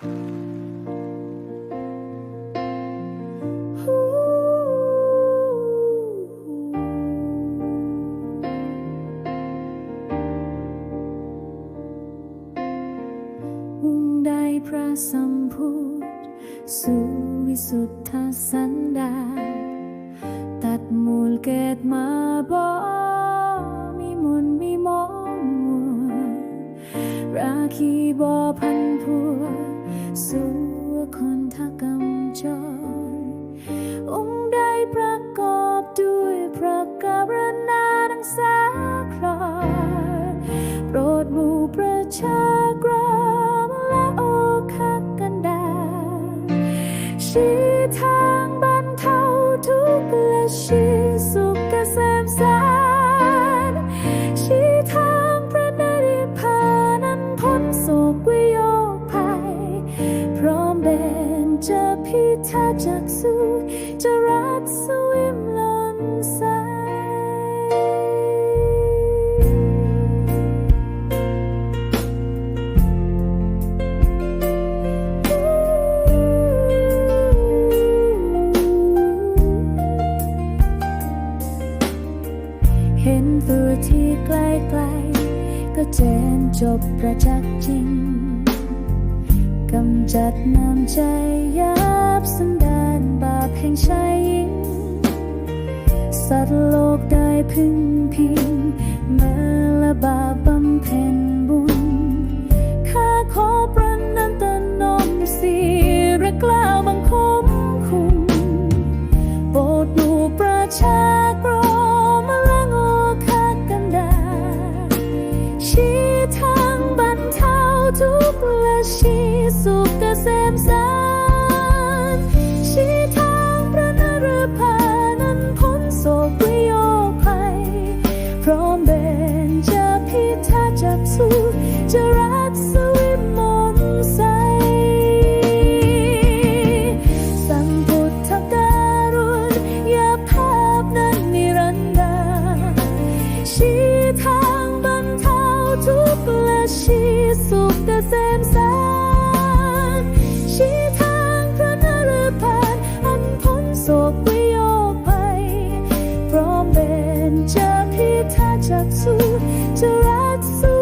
วงได้พระสัมพุทธสู่วิสุทธสันดานตัดมูลเกิดมาบ่มีมนต์มีมองมัวราคีบ่พันพัว สู่คนทกำจรองค์ได้ประกอบด้วยพระกรุ จะพิทักษ์จากสู่จะรัสสวิมลนใสเห็นตัวที่ไกลๆก็เจนจบประจักษ์จริง กำจัดน้ำใจยับสันดานบาปแห่งชายหญิง สัตว์โลกได้พึ่งพิง สุขเกษมสารชี้ทางพระนรพานันพ้นโศกโยภัย พร้อเบนจะพิทัจักสุจะรักสวิมนใสสัมพุทธการุณยาภาพนั้นนิรันดา ชี้ทางบรรเทาทุกข์และชีสุขเกษมสา Jatsu, Jatsu.